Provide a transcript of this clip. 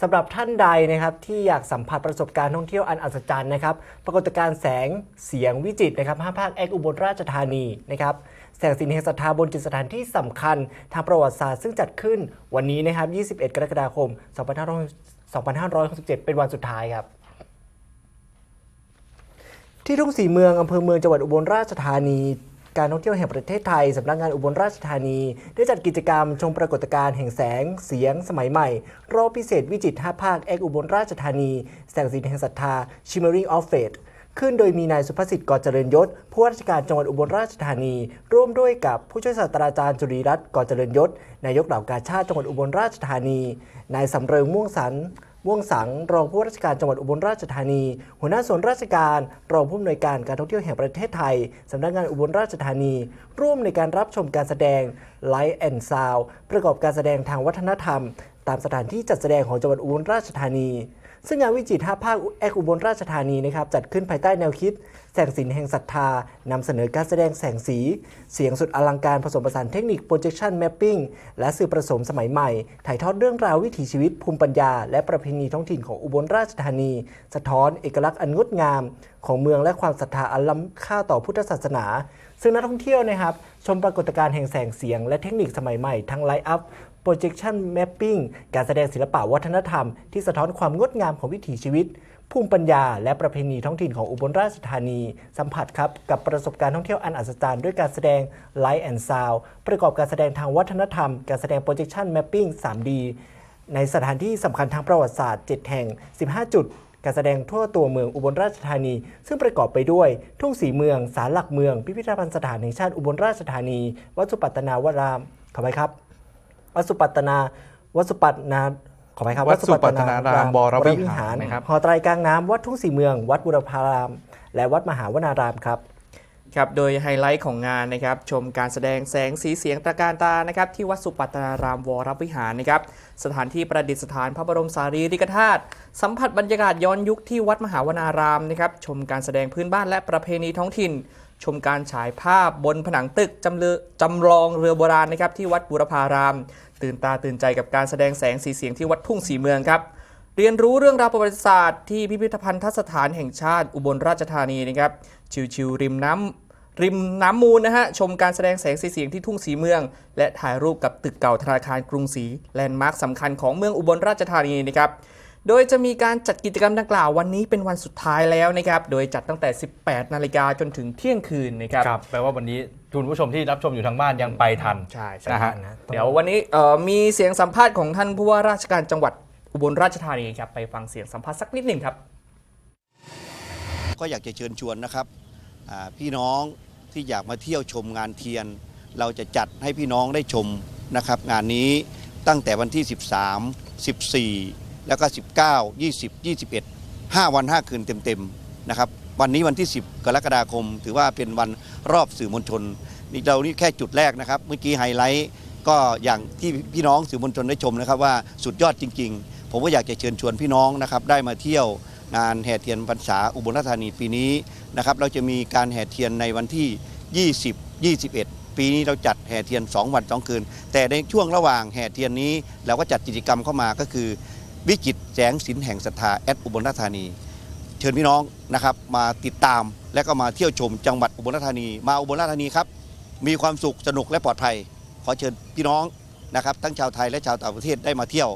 สำหรับท่านใดนะครับที่อยากสัมผัสประสบการณ์ท่องเที่ยวอันอัศจรรย์นะครับ ปรากฏการณ์แสงเสียงวิจิตรนะครับห้าภาคแอกอุบลราชธานีนะครับแสงสีแห่งศรัทธาบนจิตสถานที่สำคัญทางประวัติศาสตร์ซึ่งจัดขึ้นวันนี้นะครับ 21 กรกฎาคม 2567 เป็นวันสุดท้ายครับ ที่ทุ่งสีเมืองอำเภอเมืองจังหวัดอุบลราชธานี การท่องเที่ยวแห่งประเทศไทยสำนักงานอุบลราชธานี ได้จัดกิจกรรมชมปรากฏการณ์แห่งแสงเสียงสมัยใหม่ รอบพิเศษวิจิตร5ภาคแอกอุบลราชธานี แสงสีแห่งศรัทธา Shimmering of Fate ขึ้นโดยมีนายสุภสิทธิ์กอเจริญยศ ผู้ว่าราชการจังหวัดอุบลราชธานี ร่วมด้วยกับผู้ช่วยศาสตราจารย์จุรีรัตน์กอเจริญยศ นายกเหล่ากาชาติจังหวัดอุบลราชธานี นายสำเริงม่วงสัน วงสังรองผู้ว่าราชการจังหวัดอุบลราชธานี หัวหน้าส่วนราชการ รองผู้อำนวยการการท่องเที่ยวแห่งประเทศไทย สำนักงานอุบลราชธานี ร่วมในการรับชมการแสดง Light and Sound ประกอบการแสดงทางวัฒนธรรม ตามสถานที่จัดแสดงของจังหวัดอุบลราชธานี ซึ่งงานวิจิตร5ภาคแอกอุบลราชธานีนะครับจัดขึ้นภายใต้แนวคิด แสงสีแห่งศรัทธานำเสนอการแสดงแสงสี เสียงสุดอลังการผสมผสานเทคนิค projection mapping และสื่อผสมสมัยใหม่ ถ่ายทอดเรื่องราววิถีชีวิตภูมิปัญญา และประเพณีท้องถิ่นของอุบลราชธานี สะท้อนเอกลักษณ์อันงดงาม ของเมืองและความศรัทธาอันล้ำค่าต่อพุทธศาสนา ซึ่งนักท่องเที่ยวนะครับ ชมปรากฏการณ์แห่งแสงเสียง และเทคนิคสมัยใหม่ทั้งไลท์อัพ projection mapping การแสดงศิลปะวัฒนธรรมที่สะท้อนความงดงามของวิถีชีวิต ภูมิปัญญาและประเพณีท้องถิ่นของอุบลราชธานี สัมผัสครับกับประสบการณ์ท่องเที่ยวอันอัศจรรย์ด้วยการแสดง Light and Sound ประกอบการแสดงทางวัฒนธรรม การแสดง projection mapping 3D ในสถานที่สำคัญทางประวัติศาสตร์ 7 แห่ง 15 จุด การแสดงทั่วตัวเมืองอุบลราชธานี ซึ่งประกอบไปด้วย ทุ่งสีเมือง ศาลหลักเมือง พิพิธภัณฑ์สถานแห่งชาติอุบลราชธานี วัดสุปัตนาวรามขอไปครับ วัดสุปัตตนาวัดสุปัตนา ขอไปครับวัดสุปัตตนารามวรวิหารนะครับหอไตรกลางน้ำวัดทุ่งสีเมือง วัดบุรพาราม และวัดมหาวนารามครับครับโดยไฮไลท์ของงานนะครับชมการแสดงแสงสีเสียงตระการตานะครับที่วัดสุปัตตนารามวรวิหารนะครับสถานที่ประดิษฐานพระบรมสารีริกธาตุสัมผัสบรรยากาศย้อนยุคที่วัดมหาวนารามนะครับชมการแสดงพื้นบ้านและประเพณีท้องถิ่น ชมการฉายภาพบนผนังตึกจำเรือจำลองเรือโบราณนะครับที่วัดบุรพาราม ตื่นตาตื่นใจกับการแสดงแสงสีเสียงที่วัดทุ่งสีเมืองครับเรียนรู้เรื่องราวประวัติศาสตร์ที่พิพิธภัณฑสถานแห่งชาติอุบลราชธานีนะครับชิวๆริมน้ำริมน้ำมูลนะฮะชมการแสดงแสงสีเสียงที่ทุ่งสีเมือง และถ่ายรูปกับตึกเก่าธนาคารกรุงศรีแลนด์มาร์คสำคัญของเมืองอุบลราชธานีนะครับ โดยจะมีการจัดกิจกรรมดังกล่าววันนี้เป็นวันสุดท้ายแล้วนะครับ โดยจัดตั้งแต่ 18 นาฬิกาจนถึงเที่ยงคืนนะครับ ครับแปลว่าวันนี้คุณผู้ชมที่รับชมอยู่ทางบ้านยังไปทันใช่ใช่นะฮะนะเดี๋ยววันนี้เอ่อมีเสียงสัมภาษณ์ของท่านผู้ว่าราชการจังหวัดอุบลราชธานีครับ ไปฟังเสียงสัมภาษณ์สักนิดหนึ่งครับ ก็อยากจะเชิญชวนนะครับอ่าพี่น้องที่อยากมาเที่ยวชมงานเทียน เราจะจัดให้พี่น้องได้ชมนะครับ งานนี้ตั้งแต่วันที่ 13 14 แล้วก็ 19 20 21 5 วัน 5 คืนเต็มๆนะครับวันนี้วันที่ 10 กรกฎาคม ถือว่าเป็นวันรอบสื่อมวลชนนี่เรานี่แค่จุดแรกนะครับ เมื่อกี้ไฮไลท์ก็อย่างที่พี่น้องสื่อมวลชนได้ชมนะครับว่าสุดยอดจริง ๆ ผมก็อยากจะเชิญชวนพี่น้องนะครับได้มาเที่ยวงานแห่เทียนพรรษาอุบลราชธานีปีนี้นะครับเราจะมีการแห่เทียนในวันที่ 20 21 ปีนี้เราจัดแห่เทียน 2 วัน 2 คืน แต่ในช่วงระหว่างแห่เทียนนี้เราก็จัดกิจกรรมเข้ามาก็คือ วิจิตแสงสินแห่งศรัทธาแอดอุบลราชธานี เชิญพี่น้องนะครับ มาติดตามและก็มาเที่ยวชมจังหวัดอุบลราชธานี มาอุบลราชธานีครับ มีความสุขสนุกและปลอดภัย ขอเชิญพี่น้องนะครับ ทั้งชาวไทยและชาวต่างประเทศได้มาเที่ยว